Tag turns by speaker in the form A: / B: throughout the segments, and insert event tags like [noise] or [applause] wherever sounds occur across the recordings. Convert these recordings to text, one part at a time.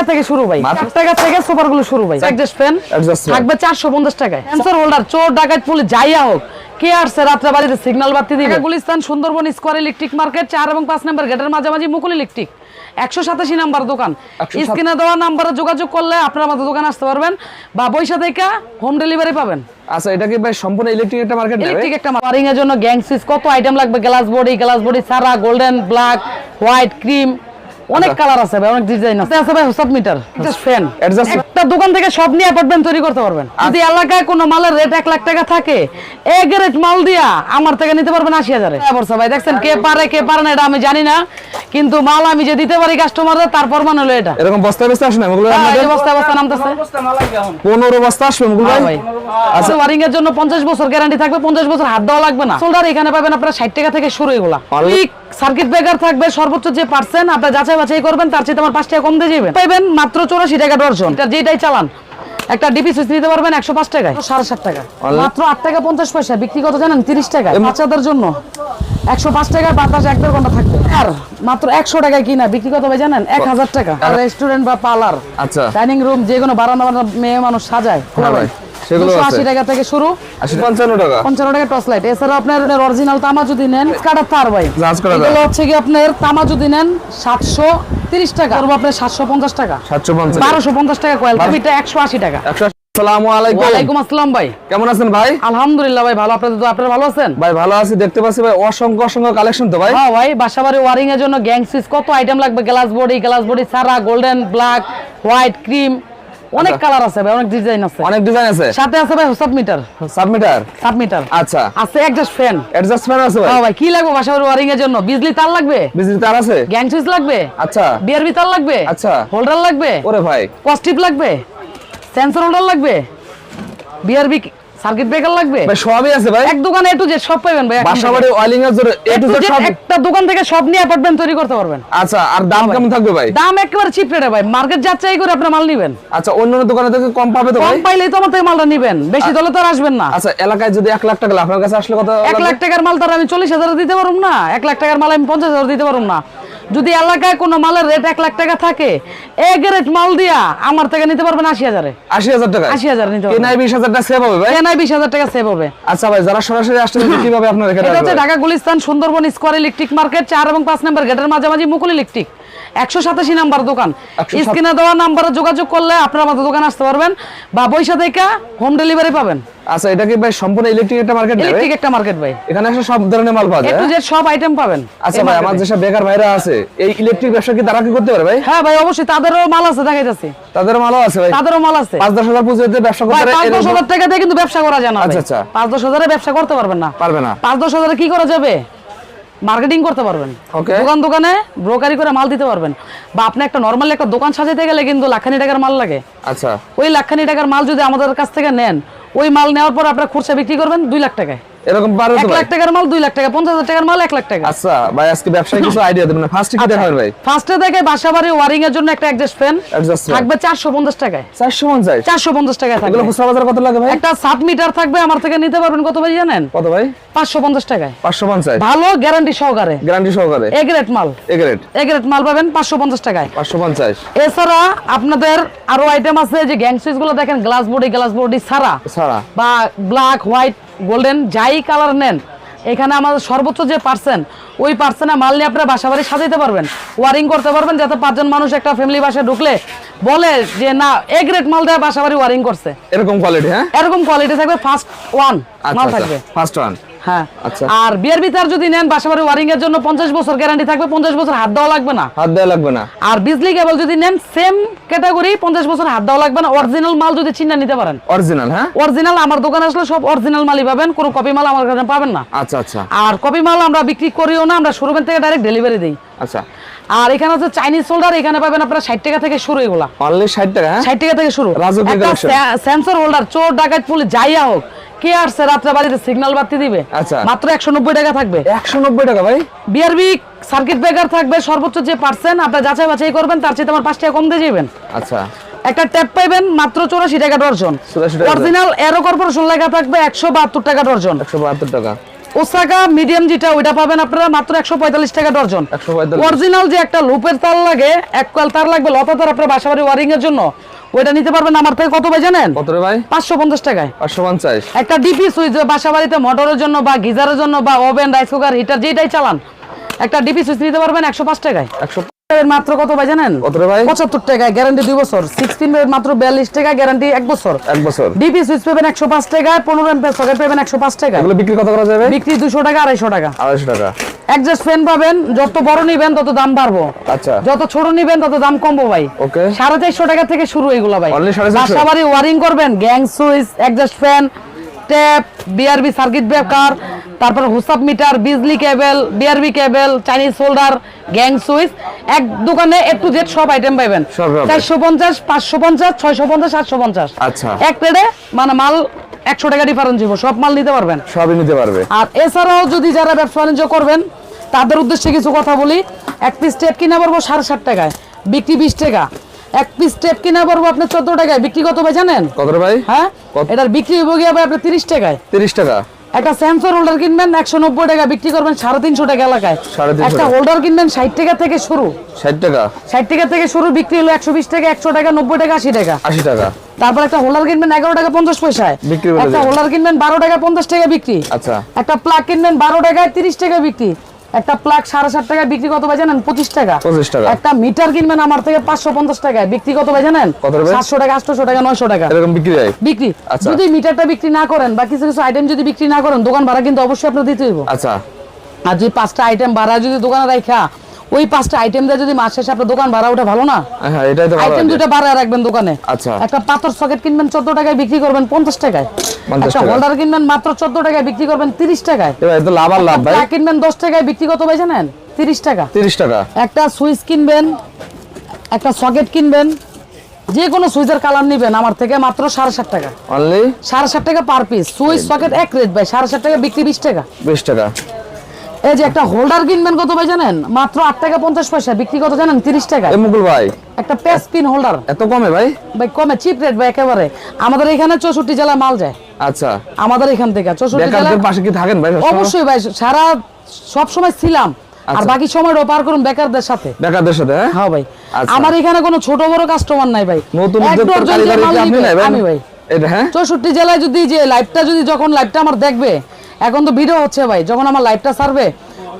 A: টাকা থেকে শুরু ভাই? চার টাকা থেকে সুপারগুলো শুরু ভাই। অ্যাডজাস্ট ফ্যান থাকবে চারশো পঞ্চাশ টাকায়। সেন্সর হোল্ডার চোর ডাকাত পুলিশ যাইয়া হোক কে আসছে রাত্রে বাড়িতে সিগন্যাল বাতি দিবে? Gulistan Sundarban square electric market চার এবং পাঁচ নাম্বার গেটের মাঝামাঝি মুকুল ইলেকট্রিক একশো সাতাশি নাম্বার দোকান। স্ক্রিনে দেওয়া নাম্বারে যোগাযোগ করলে আপনারা আমাদের দোকানে আসতে পারবেন। বা বৈশা থেকে হোম ডেলিভারি পাবেন।
B: আচ্ছা এটা কি ভাই সম্পূর্ণ ইলেকট্রিক একটা মার্কেট
A: ইলেকট্রিক একটা ওয়ারিং এর জন্য গ্যাং সুইচ কত আইটেম লাগবে? গ্লাস বডি গ্লাস বডি সারা গোল্ডেন ব্ল্যাক হোয়াইট ক্রিম অনেক কালার আছে ভাই অনেক ডিজাইন আছে। আছে ভাই সব মিটার জাস্ট ফ্যান একটা দোকান থেকে সব নিয়ে অ্যাপার্টমেন্ট তৈরি করতে পারবেন। যদি এলাকায় কোনো মালের রেট এক লাখ টাকা থাকে এক রেট মাল দিয়া আমার থেকে নিতে পারবেন আশি হাজারে। বলছে ভাই দেখছেন? কে পারে কে পারে না এটা আমি জানি না। কিন্তু মাল আমি যে দিতে পারি কাস্টমারদের তারপর মানে হলো এটা।
B: এরকম বস্তা বস্তা আসে না? মুগুলো
A: হ্যাঁ,
B: আপনাদের
A: বস্তা বস্তা নামতেছে।
B: পনেরো বস্তা আসবে মুগুল
A: হ্যাঁ
B: ভাই।
A: ভাই আচ্ছা ওয়ারিং এর জন্য 50 বছর গ্যারান্টি থাকবে 50 বছর হাত দেওয়া লাগবে না। সোল্ডার এখানে পাবেন আপনারা 60 টাকা থেকে শুরু এগুলা। সার্কিট ব্রেকার থাকবে সর্বোচ্চ যে পার্সেন্ট আপনারা যাচাই বাছাই করবেন তার চেয়ে আমার 5 টাকা কম দিয়ে যাবেন। পাবেন মাত্র 84 টাকা ডর্জন। এটা যেটাই চালান একটা ডিপি সুইচ নিতে পারবেন 105 টাকায়। 7.5 টাকা। মাত্র 8 টাকা 50 পয়সা বিক্রি কত জানেন? 30 টাকা বাচ্চাদের জন্য। 105 টাকায় বাতাস এক দেড় ঘণ্টা থাকবে। আর মাত্র 100 টাকায় কিনা বিক্রি কত ভাই জানেন? 1000 টাকা। রেস্টুরেন্ট বা পার্লার
B: আচ্ছা।
A: ডাইনিং রুম যে কোনো বারান্দা বারান্দা মেয়ে মানুষ সাজায়।
B: হ্যাঁ ভাই, সেগুলো
A: টাকা থেকে শুরু।
B: আশি পঞ্চান্ন টাকা।
A: পঞ্চান্ন টাকা টর্চ লাইট। এছাড়া আপনার অরিজিনাল তামা যদি নেন তার ভাই। এগুলো হচ্ছে কি আপনার তামা যদি নেন সাতশো তিরিশ টাকা। করব আপনার সাতশো পঞ্চাশ টাকা।
B: সাতশো পঞ্চাশ।
A: বারোশো পঞ্চাশ টাকা কয়েল এটা একশো আশি টাকা।
B: একশো আসসালামু আলাইকুম।
A: ওয়ালাইকুম আসসালাম ভাই।
B: কেমন আছেন ভাই?
A: আলহামদুলিল্লাহ ভাই ভালো। আপনাদের তো আপনারা ভালো আছেন?
B: ভাই ভালো আছি। দেখতে পাচ্ছি ভাই অসংখ্য অসংখ্য কালেকশন তো ভাই।
A: হ্যাঁ ভাই বাসাবাড়ি ওয়ারিং এর জন্য গ্যাং সুইচ কত আইটেম লাগবে? গ্লাস বডি গ্লাস বডি সারা গোল্ডেন ব্ল্যাক হোয়াইট ক্রিম অনেক
B: আচ্ছা।
A: কালার আছে ভাই অনেক ডিজাইন আছে।
B: অনেক ডিজাইন আছে?
A: সাথে আছে ভাই
B: সাবমিটার
A: সাবমিটার সাবমিটার
B: আচ্ছা।
A: আছে একজাস্ট ফ্যান
B: অ্যাডজাস্টমেন্ট আছে ভাই?
A: হ্যাঁ ভাই কি লাগবে বাসার ওয়ারিং এর জন্য? বিজলি তার লাগবে?
B: বিজলি তার আছে?
A: গ্যাং সুইচ লাগবে?
B: আচ্ছা।
A: বিআরবি তার লাগবে?
B: আচ্ছা।
A: হোল্ডার লাগবে?
B: ওরে ভাই।
A: কস্টিপ লাগবে? সেন্সর হোল্ডার লাগবে? B R B circuit breaker লাগবে?
B: ভাই সবই আছে ভাই।
A: এক দোকানে এ টু জেড সব পাবেন ভাই
B: বাসাবাড়ি এর জন্য এ টু জেড সব
A: একটা দোকান থেকে সব নিয়ে অ্যাপার্টমেন্ট তৈরি করতে পারবেন।
B: আচ্ছা আর দাম কেমন থাকবে ভাই?
A: দাম একেবারে চিপ রেটে ভাই। মার্কেট যাচাই করে আপনি মাল নিবেন।
B: আচ্ছা অন্য অন্য দোকানে থেকে কম পাবে তো
A: কম
B: ভাই?
A: পাইলেই তো আমার থেকে মালটা নিবেন। বেশি দলে তো আর আসবেন না।
B: আচ্ছা এলাকায় যদি এক লাখ টাকা আপনার কাছে আসলে কত
A: এক লাখ টাকার মাল তার আমি চল্লিশ হাজার দিতে পারব না। এক লাখ টাকার মাল আমি পঞ্চাশ হাজার দিতে পারব না। যদি এলাকায় কোনো মালের রেট এক লাখ টাকা থাকে এক রেট মাল দিয়া আমার থেকে নিতে পারবেন আশি হাজারে।
B: আশি হাজার টাকা
A: আশি হাজার নিতে
B: পারবেন। বিশ হাজার টাকা সেভ হবে ভাই?
A: কেনায় বিশ হাজার টাকা সেভ হবে।
B: আচ্ছা ভাই যারা সরাসরি আসতে কীভাবে আপনার
A: এটা হচ্ছে Dhaka Gulistan Sundarban square electric market চার এবং পাঁচ নম্বর গেটের মাঝামাঝি মুকুল ইলেকট্রিক। একশো সাতাশি নাম্বার দোকান। স্ক্রিনে দেওয়া নাম্বারে যোগাযোগ করলে আপনারা আমাদের দোকানে আসতে পারবেন বা বৈশা থেকে হোম ডেলিভারি পাবেন।
B: আচ্ছা এটা কি ভাই সম্পূর্ণ ইলেকট্রিক একটা মার্কেট
A: ইলেকট্রিক একটা মার্কেট ভাই।
B: এখানে আসলে সব ধরনের মাল পাওয়া যায়
A: টু
B: হ্যাঁ?
A: জেড সব আইটেম পাবেন
B: আচ্ছা ভাই আমার যেসব বেকার ভাইরা আছে এই ইলেকট্রিক ব্যবসা কি তারা কি করতে পারে ভাই?
A: হ্যাঁ ভাই অবশ্যই তাদেরও মাল আছে দেখাইতেছি।
B: তাদের মালও আছে ভাই?
A: তাদেরও মাল আছে।
B: পাঁচ দশ হাজার পুঁজিতে ব্যবসা করতে পারে
A: পাঁচ দশ
B: এরকম-
A: হাজার টাকা দিয়ে কিন্তু ব্যবসা করা যায় না
B: আচ্ছা, আচ্ছা।
A: পাঁচ দশ হাজারে ব্যবসা করতে পারবেন না।
B: পারবে না।
A: পাঁচ দশ হাজারে কি করা যাবে? মার্কেটিং করতে পারবেন. দোকান দোকানে ব্রোকারি করে মাল দিতে পারবেন। বা আপনি একটা নর্মাল একটা দোকান সাজাতে গেলে কিন্তু লাখানি টাকার মাল লাগে।
B: আচ্ছা।
A: ওই লাখানি টাকার মাল যদি আমাদের কাছ থেকে নেন ওই মাল নেওয়ার পর আপনার খুচরা বিক্রি করবেন দুই লাখ টাকায়।
B: এরকম পারবে তো ভাই
A: লাখ টাকার মাল দুই লাখ টাকা টাকার মাল এক লাখ টাকা।
B: আচ্ছা ভাই আজকে ব্যবসায় কিছু আইডিয়া দেবেন ফার্স্ট কি দেখাবেন ভাই?
A: ফার্স্টে দেখে এর জন্য একটা অ্যাডজাস্ট ফ্যান থাকবে চারশো পঞ্চাশ টাকায়।
B: চারশো পঞ্চাশ?
A: চারশো পঞ্চাশ টাকায় থাকবে।
B: এগুলো খুচরা বাজার কত লাগে ভাই?
A: একটা সাত মিটার থাকবে আমার থেকে নিতে পারবেন কত ভাই জানেন?
B: কত ভাই?
A: পাঁচশো পঞ্চাশ টাকায়।
B: পাঁচশো পঞ্চাশ?
A: ভালো গ্যারান্টি সহকারে।
B: গ্যারান্টি সহকারে?
A: এ গ্রেড মাল।
B: এগ্রেড
A: এ গ্রেড মাল পাবেন পাঁচশো পঞ্চাশ টাকায়।
B: পাঁচশো পঞ্চাশ?
A: এছাড়া আপনাদের আরও আইটেম আছে যে গ্যাং সুইচগুলো দেখেন গ্লাস বডি গ্লাস বডি ছাড়া।
B: ছাড়া।
A: বা ব্ল্যাক হোয়াইট গোল্ডেন যাই কালার নেন এখানে আমাদের সর্বোচ্চ যে পার্সেন্ট ওই পার্সেন্টে মাল নিয়ে আপনারা বাসা বাড়ি সাজাইতে পারবেন ওয়ারিং করতে পারবেন যাতে পাঁচজন মানুষ একটা ফ্যামিলি বাসায় ঢুকলে বলে যে না এ গ্রেড মাল দেওয়া বাসা বাড়ি ওয়ারিং করছে।
B: এরকম কোয়ালিটি হ্যাঁ?
A: এরকম কোয়ালিটি থাকবে ফার্স্ট ওয়ান মাল
B: আচ্ছা
A: থাকবে।
B: ফার্স্ট ওয়ান
A: হ্যাঁ।
B: আচ্ছা।
A: আর বিয়ার ভিতর যদি নেন বাসাবাড়ি ওয়ারিং এর জন্য পঞ্চাশ বছর গ্যারান্টি থাকবে পঞ্চাশ বছর হাত দেওয়া লাগবে না।
B: হাত দেওয়া লাগবে না।
A: আর বিজলি কেবল যদি নেন সেম ক্যাটাগরি পঞ্চাশ বছর হাত দেওয়া লাগবে না। অরিজিনাল মাল যদি চিন্তা নিতে পারেন।
B: অরিজিনাল হ্যাঁ?
A: অরিজিনাল আমার দোকানে আসলে সব অরিজিনাল মালই পাবেন কোনো কপি মাল আমার কাছে পাবেন না।
B: আচ্ছা আচ্ছা।
A: আর কপি মাল আমরা বিক্রি করিও না আমরা শোরুমের থেকে ডাইরেক্ট ডেলিভারি দিই।
B: আচ্ছা।
A: আর এখানে হচ্ছে চাইনিজ হোল্ডার এখানে পাবেন আপনারা ষাট টাকা থেকে শুরু এগুলা।
B: অনলি ষাট টাকা হ্যাঁ?
A: ষাট টাকা থেকে শুরু। সেন্সর হোল্ডার চোর ডাকাত পুলিশ যাইয়া হোক। কে আসছে রাত্রে বাড়িতে? সিগন্যাল বাতি দিবে।
B: আচ্ছা।
A: মাত্র একশো নব্বই টাকা থাকবে।
B: একশো নব্বই টাকা ভাই।
A: বিআরবি সার্কিট ব্রেকার থাকবে সর্বোচ্চ যে পার্সেন্ট আপনার যাচাই বাছাই করবেন তার চেয়ে আমার পাঁচ টাকা কম দিয়ে যাবেন
B: আচ্ছা।
A: একটা ট্যাপ পাইবেন মাত্র চৌরাশি টাকা ডর্জন।
B: 84 টাকা।
A: অরিজিনাল এরো কর্পোরেশন লেখা থাকবে একশো বাহাত্তর টাকা ডর্জন।
B: একশো বাহাত্তর টাকা।
A: ওসাকা মিডিয়াম যেটা ওইটা পাবেন আপনারা মাত্র একশো পঁয়তাল্লিশ টাকা ডর্জন। অরিজিনাল যে একটা লুপের তার লাগে এক কাল তার লাগবে লতা তার আপনার বাসা বাড়ি ওয়ারিং এর জন্য। ওইটা নিতে পারবেন আমার থেকে কত ভাই জানেন?
B: কত ভাই?
A: পাঁচশো পঞ্চাশ টাকায়।
B: পাঁচশো পঞ্চাশ।
A: একটা ডিপি সুইচ বাসা বাড়িতে মোটরের জন্য বা গিজারের জন্য বা ওভেন রাইস কুকার হিটার যেটাই চালান একটা ডিপি সুইচ নিতে পারবেন একশো পাঁচ টাকায়।
B: একশো
A: মাত্র কত ভাই জানেন?
B: কত ভাই?
A: পঁচাত্তর টাকায় গ্যারান্টি দুই বছর। মাত্র বিয়াল্লিশ টাকা গ্যারান্টি এক বছর।
B: এক বছর।
A: ডিপি সুইচ পাবেন একশো পাঁচ টাকায় পনেরো এমপের সকেট পাবেন একশো পাঁচ টাকায়
B: এগুলো বিক্রি কত করা যাবে?
A: বিক্রি দুশো টাকা আড়াইশো টাকা।
B: আড়াইশো টাকা।
A: একজাস্ট ফ্যান পাবেন যত বড় নিবেন তত দাম বাড়বো।
B: আচ্ছা।
A: যত ছোট নিবেন তত দাম কমবো ভাই।
B: ওকে।
A: সাড়ে চারশো টাকা থেকে শুরু এগুলো ভাই? বাসা বাড়ি ওয়ারিং করবেন gang switch exhaust fan tap B R B circuit breaker তারপর হুসাব মিটার বিজলি cable B R B cable Chinese holder gang switch. এক দোকানে এ টু জেড সব আইটেম পাবেন। চারশো পঞ্চাশ পাঁচশো পঞ্চাশ ছয়শো পঞ্চাশ সাতশো পঞ্চাশ।
B: আচ্ছা।
A: এক প্লেটে মানে মাল একশো টাকা ডিফারেন্স দিব সব মাল নিতে পারবেন।
B: সবই নিতে পারবে।
A: আর এছাড়াও যদি যারা ব্যবসা বাণিজ্য করবেন তাদের উদ্দেশ্যে কিছু কথা বলি। এক পিস টেপ কিনা পড়ব সাড়ে ষাট টাকায়। বিক্রি বিশ টাকা। এক পিস টেপ কিনা পড়ব আপনার চোদ্দ টাকায়। বিক্রি কত ভাই জানেন?
B: কত ভাই?
A: হ্যাঁ? এটার বিক্রি হইব গিয়ে ভাই আপনার তিরিশ টাকায়।
B: তিরিশ টাকা।
A: একটা সেন্সর হোল্ডার কিনবেন একশো নব্বই টাকা বিক্রি করবেন সাড়ে তিনশো টাকা এলাকায়।
B: 350
A: একটা হোল্ডার কিনবেন ষাট টাকা থেকে শুরু।
B: ষাট টাকা?
A: ষাট টাকা থেকে শুরু বিক্রি হলো একশো বিশ টাকা একশো টাকা নব্বই টাকা আশি টাকা।
B: আশি টাকা।
A: তারপর একটা হোল্ডার কিনবেন এগারো টাকা পঞ্চাশ পয়সায়। একটা হোল্ডার কিনবেন বারো টাকা পঞ্চাশ টাকা বিক্রি।
B: আচ্ছা।
A: একটা প্লাগ কিনবেন বারো টাকায় তিরিশ টাকা বিক্রি। একটা প্লাগ সাড়ে সাত টাকায় বিক্রি কত ভাই জানেন? পঁচিশ টাকা।
B: 25 টাকা।
A: একটা মিটার কিনবেন আমার থেকে পাঁচশো পঞ্চাশ টাকায়। বিক্রি কত ভাই জানেন? সাতশো টাকা আটশো টাকা নয়শো টাকা।
B: এরকম বিক্রি হয়?
A: বিক্রি।
B: আচ্ছা।
A: যদি মিটারটা বিক্রি না করেন বা কিছু কিছু আইটেম যদি বিক্রি না করেন দোকান ভাড়া কিন্তু অবশ্যই আপনার দিতে হইব।
B: আচ্ছা।
A: আর যদি পাঁচটা আইটেম ভাড়া যদি দোকানে রাখা ওই পাঁচটা আইটেম দিয়ে যদি মাস শেষে আপনার দোকান ভাড়া ওঠে ভালো না?
B: হ্যাঁ এটাই তো
A: আইটেম। দুটো বাড়ায় রাখবেন দোকানে।
B: আচ্ছা।
A: একটা পাথর সকেট কিনবেন চোদ্দ টাকায় বিক্রি করবেন পঞ্চাশ টাকায়।
B: 50
A: একটা
B: টাকা।
A: হোল্ডার কিনবেন মাত্র চোদ্দ টাকায় বিক্রি করবেন তিরিশ টাকায়।
B: এবার এ তো লাভ আর লাভ ভাই?
A: কিনবেন দশ টাকায় বিক্রি কত ভাই জানেন তিরিশ টাকা।
B: তিরিশ টাকা।
A: একটা সুইচ কিনবেন একটা সকেট কিনবেন যে কোনো সুইচের কালার নিবেন আমার থেকে মাত্র সাড়ে সাত টাকা।
B: অনলি
A: সাড়ে সাত টাকা পার পিস সুইচ সকেট এক রেট ভাই সাড়ে সাত টাকা বিক্রি বিশ টাকা।
B: বিশ টাকা।
A: এই যে একটা হোল্ডার কিনবেন কত ভাই জানেন? মাত্র আট টাকা পঞ্চাশ পয়সা বিক্রি কত জানেন? তিরিশ টাকা।
B: এ মুকুল ভাই।
A: একটা পেস পিন হোল্ডার
B: এত কমে ভাই?
A: ভাই কমে চিপ রেট ভাই একেবারে। আমাদের এখানে চৌষট্টি জেলায় মাল যায়।
B: আচ্ছা।
A: আমাদের এখান থেকে চৌষট্টি জেলা
B: বেকারদের পাশে কি থাকেন ভাই?
A: অবশ্যই ভাই সারা সব সময় ছিলাম। আর
B: আচ্ছা।
A: বাকি সময়টাও পার করুন বেকারদের সাথে।
B: বেকারদের সাথে হ্যাঁ?
A: হ্যাঁ ভাই।
B: আচ্ছা।
A: আমার এখানে কোনো ছোট বড় কাস্টমার নাই ভাই।
B: নতুন
A: আমি ভাই।
B: এটা হ্যাঁ?
A: চৌষট্টি জেলায় যদি যে লাইভটা যদি যখন লাইভটা আমার দেখবে এখন তো ভিডিও হচ্ছে ভাই যখন আমার লাইভটা সারবে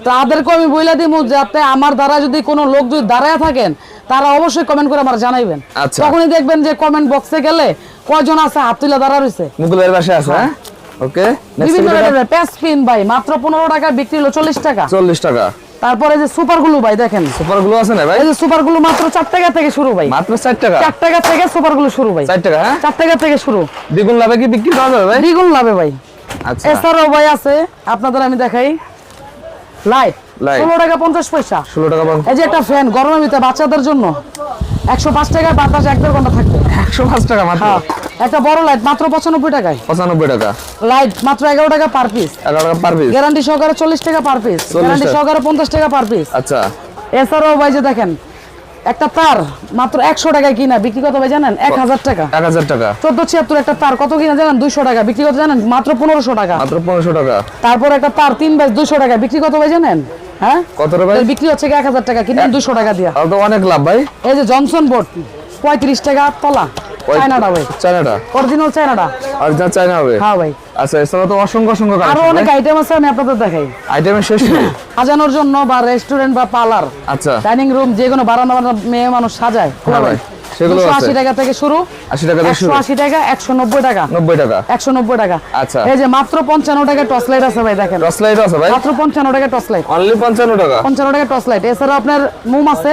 A: তাদেরকে আমি বইলা দিব যাতে আমার দ্বারা যদি কোনো লোক যদি দাঁড়ায় থাকেন তারা অবশ্যই কমেন্ট করে আমার জানাইবেন।
B: আচ্ছা।
A: তখনই দেখবেন যে কমেন্ট বক্সে গেলে কয়জন আছে হাত তুলে দাঁড়া রয়েছে।
B: মুকুল ভাইয়ের পাশে আছে হ্যাঁ? ওকে
A: বিভিন্ন রেটের প্যাস পিন ভাই মাত্র পনেরো টাকা বিক্রি হলো চল্লিশ টাকা।
B: চল্লিশ টাকা।
A: তারপরে যে সুপার গ্লু ভাই দেখেন।
B: সুপারগুলো আছে না ভাই?
A: এই যে সুপার গ্লু মাত্র চার টাকা থেকে শুরু ভাই।
B: মাত্র ষাট টাকা?
A: চার টাকা থেকে সুপার গ্লু শুরু ভাই।
B: ষাট টাকা হ্যাঁ?
A: চার টাকা থেকে শুরু।
B: দ্বিগুণ লাভে কি বিক্রি করা যাবে ভাই?
A: দ্বিগুণ লাভে ভাই। এছাড়াও ভাই আছে আপনাদের আমি দেখাই। লাইট ষোলো টাকা পঞ্চাশ পয়সা।
B: ষোলো টাকা
A: এই যে একটা ফ্যান গরমের ভিতরে বাচ্চাদের জন্য। একশো পাঁচ টাকায় বাতাস এক দেড় ঘণ্টা থাকবে।
B: একশো পাঁচ টাকা মাত্র?
A: হ্যাঁ একটা বড় লাইট মাত্র পঁচানব্বই টাকায়।
B: পঁচানব্বই টাকা।
A: লাইট মাত্র এগারো টাকা পার পিস
B: এগারো টাকা পার পিস
A: গ্যারান্টি সহকারে চল্লিশ টাকা পার পিস গ্যারান্টি সহকারে পঞ্চাশ টাকা পার পিস
B: আচ্ছা।
A: এছাড়াও ভাই যে দেখেন একটা তার মাত্র একশো টাকায় কিনা বিক্রি কত ভাই জানেন? এক হাজার টাকা।
B: এক হাজার টাকা।
A: চোদ্দ ছিয়াত্তর একটা তার কত কিনা জানেন? দুইশো টাকা বিক্রি কত জানেন? মাত্র পনেরোশো টাকা।
B: মাত্র পনেরোশো টাকা।
A: তারপর একটা তার তিন ব্যাস দুইশো টাকা বিক্রি কত ভাই জানেন? হ্যাঁ?
B: কত
A: টাকা বিক্রি হচ্ছে এক হাজার টাকা? কিনেন দুশো টাকা দিয়া।
B: অনেক লাভ ভাই।
A: এই যে জনসন বোর্ড পঁয়ত্রিশ টাকা তলা। চায়নাটা ভাই।
B: চায়নাটা?
A: অরিজিনাল চায়নাটা।
B: আর যা চায়না হবে?
A: হ্যাঁ ভাই।
B: আচ্ছা এছাড়া তো অসংখ্য অসংখ্য
A: আরও অনেক আইটেম আছে আমি আপনাদের দেখাই।
B: আইটেমের শেষ নেই? [laughs]
A: সাজানোর জন্য বা রেস্টুরেন্ট বা পার্লার
B: আচ্ছা।
A: ডাইনিং রুম যে কোনো বারান্দা মেয়ে মানুষ সাজায়।
B: হ্যাঁ ভাই, সেগুলো আছে।
A: আশি টাকা থেকে শুরু।
B: আশি টাকা থেকে শুরু।
A: আশি টাকা একশো নব্বই টাকা।
B: নব্বই টাকা।
A: একশো নব্বই টাকা।
B: আচ্ছা।
A: এই যে মাত্র পঞ্চান্ন টাকা টর্চ লাইট আছে ভাই দেখেন।
B: টর্চ লাইট আছে ভাই?
A: মাত্র পঞ্চান্ন টাকা টর্চ লাইট।
B: অনলি পঞ্চান্ন টাকা?
A: পঞ্চান্ন টাকা টর্চ লাইট। এছাড়া আপনার মোম আছে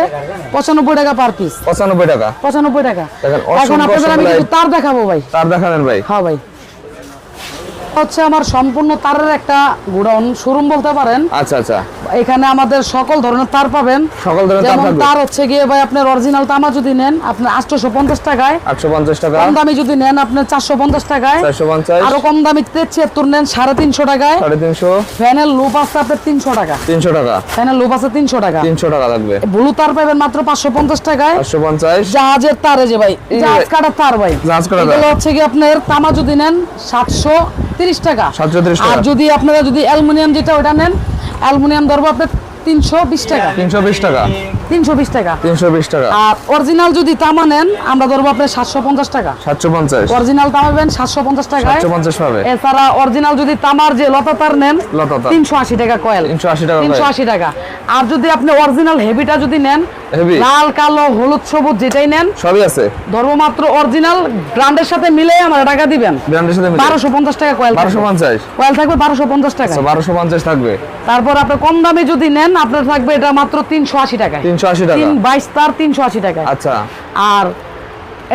A: পঁচানব্বই টাকা পার পিস
B: পঁচানব্বই টাকা।
A: পঁচানব্বই টাকা।
B: দেখেন,
A: এখন আপনাদের আমি কিছু তার দেখাবো ভাই।
B: তার দেখাবেন ভাই।
A: হ্যাঁ ভাই। হচ্ছে আমার সম্পূর্ণ তারের একটা গোডাউন। শোরুম বলতে পারেন।
B: আচ্ছা আচ্ছা।
A: এখানে আমাদের সকল ধরনের তার পাবেন।
B: সকল ধরনের তার থাকবে।
A: তার হচ্ছে গিয়ে ভাই আপনার অরিজিনাল তামা যদি নেন আপনার আটশোশো পঞ্চাশ টাকায়।
B: আটশো পঞ্চাশ টাকা।
A: কম দামি যদি নেন আপনার চারশো পঞ্চাশ টাকায়।
B: চারশো পঞ্চাশ
A: আরও কম দামি ছিয়াত্তর নেন সাড়ে তিনশো টাকায়।
B: সাড়ে তিনশো।
A: ফ্যানের লুপ আছে আপনার তিনশো টাকা।
B: তিনশো টাকা।
A: ফ্যানের লুপ আছে তিনশো টাকা।
B: তিনশো টাকা লাগবে।
A: ব্লু তার পাবেন মাত্র পাঁচশো পঞ্চাশ টাকায়।
B: পাঁচশো পঞ্চাশ
A: জাহাজের তারে যে ভাই জাহাজ কাটার তার ভাই।
B: জাহাজ কাটার তার।
A: হচ্ছে কি আপনার তামা যদি নেন সাতশো তিরিশ টাকা।
B: 730 টাকা।
A: আর যদি আপনারা যদি অ্যালুমিনিয়াম যেটা ওটা নেন অ্যালুমিনিয়াম ধরবো আপনার তিনশো বিশ টাকা।
B: তিনশো বিশ টাকা।
A: 320 টাকা।
B: 320 টাকা।
A: আর অরিজিনাল যদি তামা নেন আমরা 750 টাকা।
B: 750
A: অরিজিনাল তামা 750
B: টাকা 750 পাবে।
A: এছাড়া অরিজিনাল যদি তামার যে নেন 380 টাকা কয়েল
B: 380 টাকা
A: 380 টাকা। আর যদি আপনি অরিজিনাল হেভিটা যদি নেন লাল কালো হলুদ সবুজ যেটাই নেন
B: সবই আছে।
A: মাত্র অরিজিনাল ব্র্যান্ডের সাথে টাকা দিবেন।
B: ব্র্যান্ডের সাথে
A: 1250 টাকা কয়েল
B: 1250
A: কয়েল থাকবে 1250 টাকা
B: 1250 থাকবে।
A: তারপর আপনি কম দামে যদি নেন আপনার থাকবে এটা মাত্র 380
B: টাকা 380 টাকা।
A: 22 তার 380 টাকা
B: আচ্ছা।
A: আর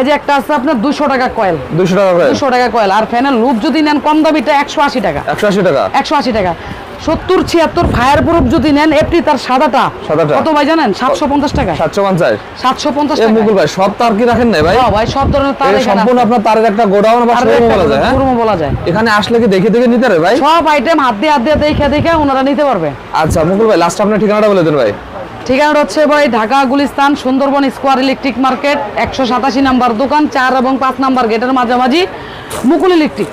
A: এই যে একটা আছে আপনার 200 টাকা কয়েল।
B: 200 টাকা কয়েল।
A: 200 টাকা কয়েল। আর ফ্যানের লুপ যদি নেন কম দামি দামিটা 180 টাকা।
B: 180 টাকা।
A: 180 টাকা। সত্তর ছিয়াত্তর ফায়ার প্রুফ যদি নেন এমনি তার সাদাটা। কত ভাই জানেন? সাতশো পঞ্চাশ টাকা।
B: সাতশো পঞ্চাশ।
A: সাতশো পঞ্চাশ
B: মুকুল ভাই সব তার কি রাখেন না ভাই?
A: ভাই সব ধরনের তার
B: সম্পূর্ণ আপনার তারের একটা গোডাউন বা শোরুম বলা যায়।
A: শোরুম বলা যায়।
B: এখানে আসলে কি দেখে দেখে নিতে পারে ভাই?
A: সব আইটেম হাত দিয়ে হাত দিয়ে দেখে দেখে ওনারা নিতে পারবে।
B: আচ্ছা মুকুল ভাই লাস্ট আপনার ঠিকানাটা বলে দেন ভাই।
A: ঠিকানা হচ্ছে ভাই Dhaka Gulistan Sundarban square electric market, একশো সাতাশি নাম্বার দোকান, চার এবং পাঁচ নাম্বার গেটের মাঝামাঝি মুকুল ইলেকট্রিক।